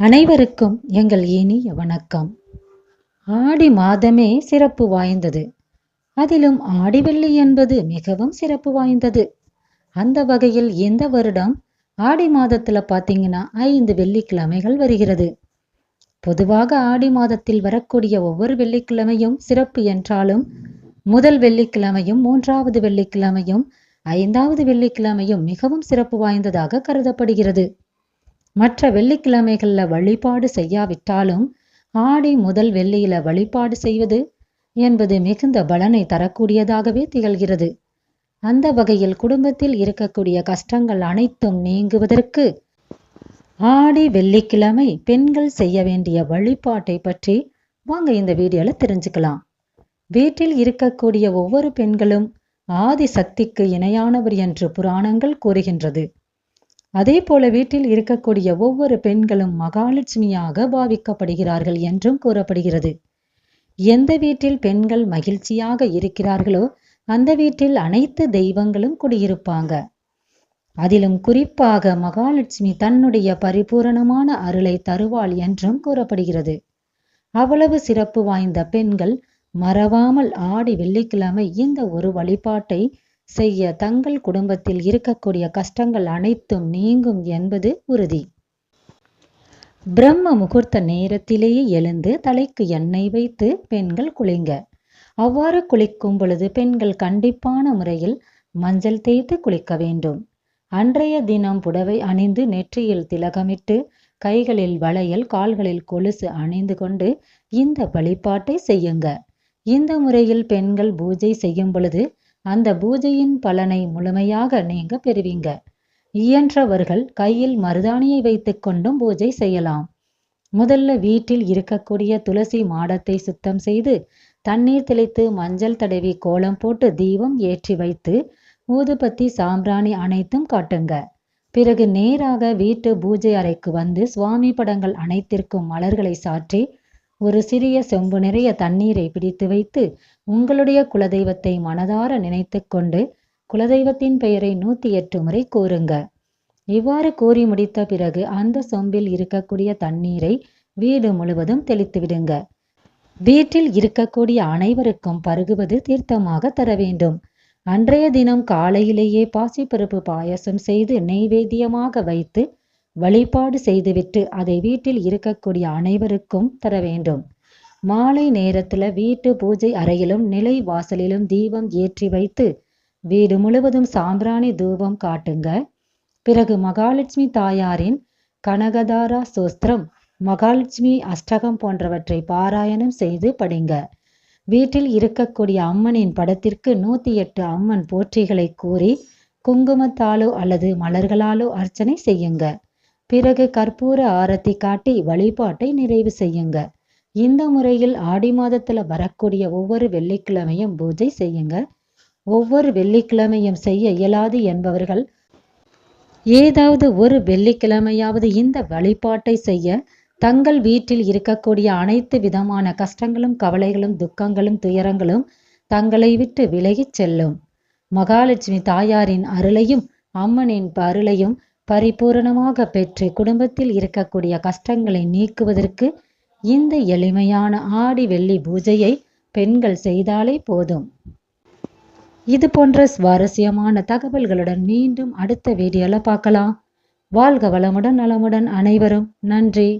அனைவருக்கும் எங்கள் இனிய வணக்கம். ஆடி மாதமே சிறப்பு வாய்ந்தது. அதிலும் ஆடிவெள்ளி என்பது மிகவும் சிறப்பு வாய்ந்தது. அந்த வகையில் இந்த வருடம் ஆடி மாதத்துல பாத்தீங்கன்னா ஐந்து வெள்ளிக்கிழமைகள் வருகிறது. பொதுவாக ஆடி மாதத்தில் வரக்கூடிய ஒவ்வொரு வெள்ளிக்கிழமையும் சிறப்பு என்றாலும் முதல் வெள்ளிக்கிழமையும் மூன்றாவது வெள்ளிக்கிழமையும் ஐந்தாவது வெள்ளிக்கிழமையும் மிகவும் சிறப்பு வாய்ந்ததாக கருதப்படுகிறது. மற்ற வெள்ளிக்கிழமைகளில் வழிபாடு செய்யாவிட்டாலும் ஆடி முதல் வெள்ளியில வழிபாடு செய்வது என்பது மிகுந்த பலனை தரக்கூடியதாகவே திகழ்கிறது. அந்த வகையில் குடும்பத்தில் இருக்கக்கூடிய கஷ்டங்கள் அனைத்தும் நீங்குவதற்கு ஆடி வெள்ளிக்கிழமை பெண்கள் செய்ய வேண்டிய வழிபாட்டை பற்றி வாங்க இந்த வீடியோல தெரிஞ்சுக்கலாம். வீட்டில் இருக்கக்கூடிய ஒவ்வொரு பெண்களும் ஆதி சக்திக்கு இணையானவர் என்று புராணங்கள் கூறுகின்றது. அதே போல வீட்டில் இருக்கக்கூடிய ஒவ்வொரு பெண்களும் மகாலட்சுமியாக பாவிக்கப்படுகிறார்கள் என்றும் கூறப்படுகிறது. எந்த வீட்டில் பெண்கள் மகிழ்ச்சியாக இருக்கிறார்களோ அந்த வீட்டில் அனைத்து தெய்வங்களும் குடியிருப்பாங்க. அதிலும் குறிப்பாக மகாலட்சுமி தன்னுடைய பரிபூரணமான அருளை தருவாள் என்றும் கூறப்படுகிறது. அவ்வளவு சிறப்பு வாய்ந்த பெண்கள் மறவாமல் ஆடி வெள்ளிக்கிழமை இந்த ஒரு வழிபாட்டை செய்ய தங்கள் குடும்பத்தில் இருக்கக்கூடிய கஷ்டங்கள் அனைத்தும் நீங்கும் என்பது உறுதி. பிரம்ம முகூர்த்த நேரத்திலேயே எழுந்து தலைக்கு எண்ணெய் வைத்து பெண்கள் குளிங்க. அவ்வாறு குளிக்கும் பொழுது பெண்கள் கண்டிப்பான முறையில் மஞ்சள் தேய்த்து குளிக்க வேண்டும். அன்றைய தினம் புடவை அணிந்து நெற்றியில் திலகமிட்டு கைகளில் வளையல் கால்களில் கொலுசு அணிந்து கொண்டு இந்த வழிபாட்டை செய்யுங்க. இந்த முறையில் பெண்கள் பூஜை செய்யும் பொழுது அந்த பூஜையின் பலனை முழுமையாக நீங்க பெறுவீங்க. இயன்றவர்கள் கையில் மருதாணியை வைத்துக் கொண்டும் பூஜை செய்யலாம். முதல்ல வீட்டில் இருக்கக்கூடிய துளசி மாடத்தை சுத்தம் செய்து தண்ணீர் தெளித்து மஞ்சள் தடவி கோலம் போட்டு தீபம் ஏற்றி வைத்து ஊதுபத்தி சாம்பிராணி அனைத்தும் காட்டுங்க. பிறகு நேராக வீட்டு பூஜை அறைக்கு வந்து சுவாமி படங்கள் அனைத்திற்கும் மலர்களை சாற்றி ஒரு சிறிய செம்பு நிறைய தண்ணீரை பிடித்து வைத்து உங்களுடைய குலதெய்வத்தை மனதார நினைத்து கொண்டு குலதெய்வத்தின் பெயரை நூத்தி எட்டு முறை கூறுங்க இவ்வாறு கூறி முடித்த பிறகு அந்த சொம்பில் இருக்கக்கூடிய தண்ணீரை வீடு முழுவதும் தெளித்து விடுங்க. வீட்டில் இருக்கக்கூடிய அனைவருக்கும் பருகுவது தீர்த்தமாக தர வேண்டும். அன்றைய தினம் காலையிலேயே பாசிப்பருப்பு பாயசம் செய்து நெய்வேத்தியமாக வைத்து வழிபாடு செய்துவிட்டு அதை வீட்டில் இருக்கக்கூடிய அனைவருக்கும் தர வேண்டும். மாலை நேரத்துல வீட்டு பூஜை அறையிலும் நிலை வாசலிலும் தீபம் ஏற்றி வைத்து வீடு முழுவதும் சாம்பிராணி தூபம் காட்டுங்க. பிறகு மகாலட்சுமி தாயாரின் கனகதாரா சோஸ்திரம் மகாலட்சுமி அஷ்டகம் போன்றவற்றை பாராயணம் செய்து படிங்க. வீட்டில் இருக்கக்கூடிய அம்மனின் படத்திற்கு நூத்தி எட்டு அம்மன் போற்றிகளை கூறி குங்குமத்தாலோ அல்லது மலர்களாலோ அர்ச்சனை செய்யுங்க. பிறகு கற்பூர ஆரத்தி காட்டி வழிபாட்டை நிறைவு செய்யுங்க. இந்த முறையில் ஆடி மாதத்துல வரக்கூடிய ஒவ்வொரு வெள்ளிக்கிழமையும் பூஜை செய்யுங்க. ஒவ்வொரு வெள்ளிக்கிழமையும் செய்ய இயலாது என்பவர்கள் ஏதாவது ஒரு வெள்ளிக்கிழமையாவது இந்த வழிபாட்டை செய்ய தங்கள் வீட்டில் இருக்கக்கூடிய அனைத்து விதமான கஷ்டங்களும் கவலைகளும் துக்கங்களும் துயரங்களும் தங்களை விட்டு விலகிச் செல்லும். மகாலட்சுமி தாயாரின் அருளையும் அம்மனின் அருளையும் பரிபூரணமாக பெற்று குடும்பத்தில் இருக்கக்கூடிய கஷ்டங்களை நீக்குவதற்கு இந்த எளிமையான ஆடி வெள்ளி பூஜையை பெண்கள் செய்தாலே போதும். இது போன்ற சுவாரஸ்யமான தகவல்களுடன் மீண்டும் அடுத்த வீடியோல பார்க்கலாம். வாழ்க வளமுடன் நலமுடன் அனைவரும். நன்றி.